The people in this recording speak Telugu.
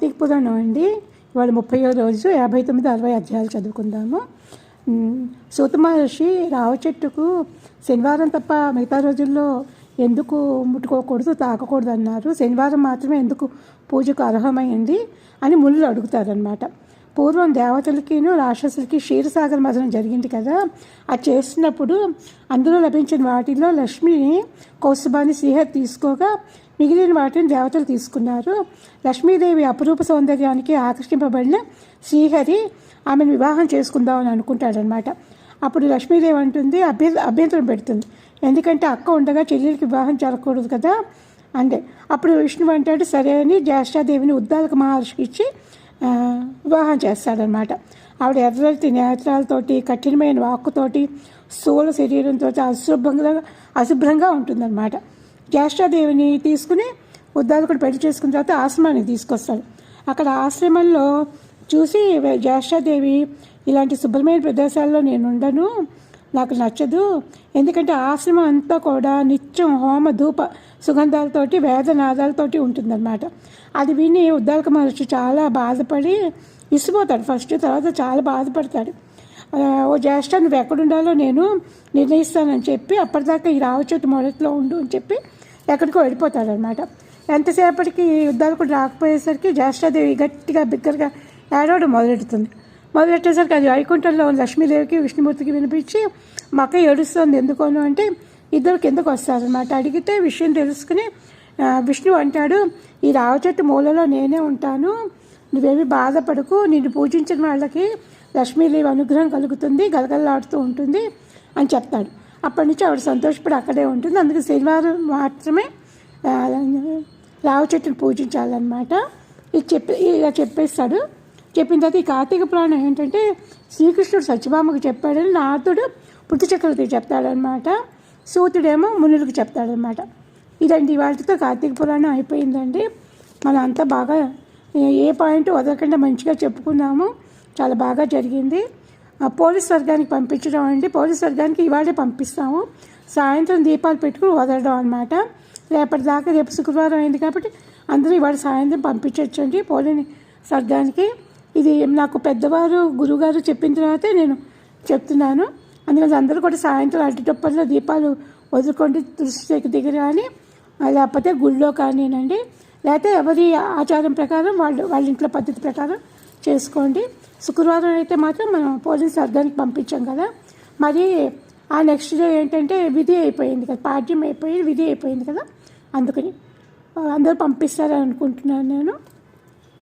కార్తీక పురాణం అండి. ఇవాళ ముప్పయో రోజు యాభై తొమ్మిది అరవై అధ్యాయాలు చదువుకుందాము. సూత మహర్షి రావ చెట్టుకు శనివారం తప్ప మిగతా రోజుల్లో ఎందుకు ముట్టుకోకూడదు తాకకూడదు అన్నారు. శనివారం మాత్రమే ఎందుకు పూజకు అర్హమైంది అని మునులు అడుగుతారనమాట పూర్వం దేవతలకిను రాక్షసులకి క్షీరసాగర మదనం జరిగింది కదా. అది చేస్తున్నప్పుడు అందులో లభించిన వాటిలో లక్ష్మిని కౌస్తుభాన్ని శ్రీహరి తీసుకోగా మిగిలిన వాటిని దేవతలు తీసుకున్నారు. లక్ష్మీదేవి అపురూప సౌందర్యానికి ఆకర్షింపబడిన శ్రీహరి ఆమెను వివాహం చేసుకుందామని అనుకుంటాడనమాట అప్పుడు లక్ష్మీదేవి అంటుంది అభ్య అభ్యంతరం పెడుతుంది. ఎందుకంటే అక్క ఉండగా చెల్లెలకి వివాహం జరగకూడదు కదా అంటే అప్పుడు విష్ణువు అంటాడు సరే అని జ్యేష్ఠాదేవిని ఉద్దాలక మహర్షికి ఇచ్చి వివాహం చేస్తాడనమాట ఆవిడ ఎర్రటి నేత్రాలతోటి కఠినమైన వాక్కుతోటి స్థూల శరీరంతో అశుభ్రంగా అశుభ్రంగా ఉంటుందన్నమాట. జ్యేష్ఠాదేవిని తీసుకుని ఉద్దాలకుడు పెళ్ళి చేసుకున్న తర్వాత ఆశ్రమానికి తీసుకొస్తాడు. అక్కడ ఆశ్రమంలో చూసి జ్యేష్ఠాదేవి ఇలాంటి శుభ్రమైన ప్రదేశాల్లో నేను ఉండను. నాకు నచ్చదు. ఎందుకంటే ఆశ్రమం అంతా కూడా నిత్యం హోమ ధూప సుగంధాలతోటి వేదనాదాలతోటి ఉంటుందన్నమాట. అది విని ఉద్దాలక మహర్షి చాలా బాధపడి విసిపోతాడు ఫస్ట్ తర్వాత చాలా బాధపడతాడు. ఓ జ్యేష్ఠ నువ్వు ఎక్కడుండాలో నేను నిర్ణయిస్తానని చెప్పి అప్పటిదాకా ఈ రావచోటు మొదట్లో ఉండు అని చెప్పి ఎక్కడికో వెళ్ళిపోతాడనమాట ఎంతసేపటికి యుద్ధాలు కూడా రాకపోయేసరికి జ్యేష్ఠాదేవి గట్టిగా బిగ్గరగా ఏడవడం మొదలెడుతుంది. మొదలెట్టేసరికి అది వైకుంఠంలో ఉన్న లక్ష్మీదేవికి విష్ణుమూర్తికి వినిపించి మా అక్క ఏడుస్తుంది. ఎందుకోను అంటే ఇద్దరు కిందకు వస్తారనమాట అడిగితే విషయం తెలుసుకుని విష్ణువు అంటాడు ఈ రావ చెట్టు మూలలో నేనే ఉంటాను. నువ్వేమి బాధపడకు. నిన్ను పూజించిన వాళ్ళకి లక్ష్మీదేవి అనుగ్రహం కలుగుతుంది. గలగలలాడుతూ ఉంటుంది అని చెప్తాడు. అప్పటి నుంచి ఆవిడ సంతోషపడి అక్కడే ఉంటుంది. అందుకే శనివారం మాత్రమే ఆ, రావ చెట్టును పూజించాలన్నమాట. ఇది చెప్పి ఇలా చెప్పేస్తాడు. చెప్పిన తర్వాత ఈ కార్తీక పురాణం ఏంటంటే శ్రీకృష్ణుడు సత్యభామకు చెప్పాడని నారదుడు పుత్తి చక్రవర్తికి చెప్తాడనమాట సూతుడేమో మునులకు చెప్తాడనమాట ఇదండి వాటితో కార్తీక పురాణం అయిపోయిందండి. మనం అంతా బాగా ఏ- పాయింట్ వదలకుండా మంచిగా చెప్పుకున్నాము చాలా బాగా జరిగింది. ఆ పోలీస్ వర్గానికి పంపించడం అండి. పోలీస్ వర్గానికి ఇవాళే పంపిస్తాము. సాయంత్రం దీపాలు పెట్టుకుని వదలడం అనమాట రేపటిదాకా రేపు శుక్రవారం అయింది కాబట్టి అందరూ ఇవాళ సాయంత్రం పంపించవచ్చండి పోలీస్ వర్గానికి. ఇది నాకు పెద్దవారు గురువుగారు చెప్పిన తర్వాతే నేను చెప్తున్నాను. అందుకని అందరూ కూడా సాయంత్రం అరటిటొప్పల్లో దీపాలు వదులుకోండి తులసి దగ్గర కానీ లేకపోతే గుళ్ళో కానీనండి లేకపోతే ఎవరి ఆచారం ప్రకారం వాళ్ళు వాళ్ళ ఇంట్లో పద్ధతి ప్రకారం చేసుకోండి. శుక్రవారం అయితే మాత్రం మనం పోలీస్ అర్థానికి పంపించాం కదా. మరి ఆ నెక్స్ట్ డే ఏంటంటే విధి అయిపోయింది కదా పాఠ్యం అయిపోయి విధి అయిపోయింది కదా. అందుకని అందరూ పంపిస్తారని అనుకుంటున్నాను నేను.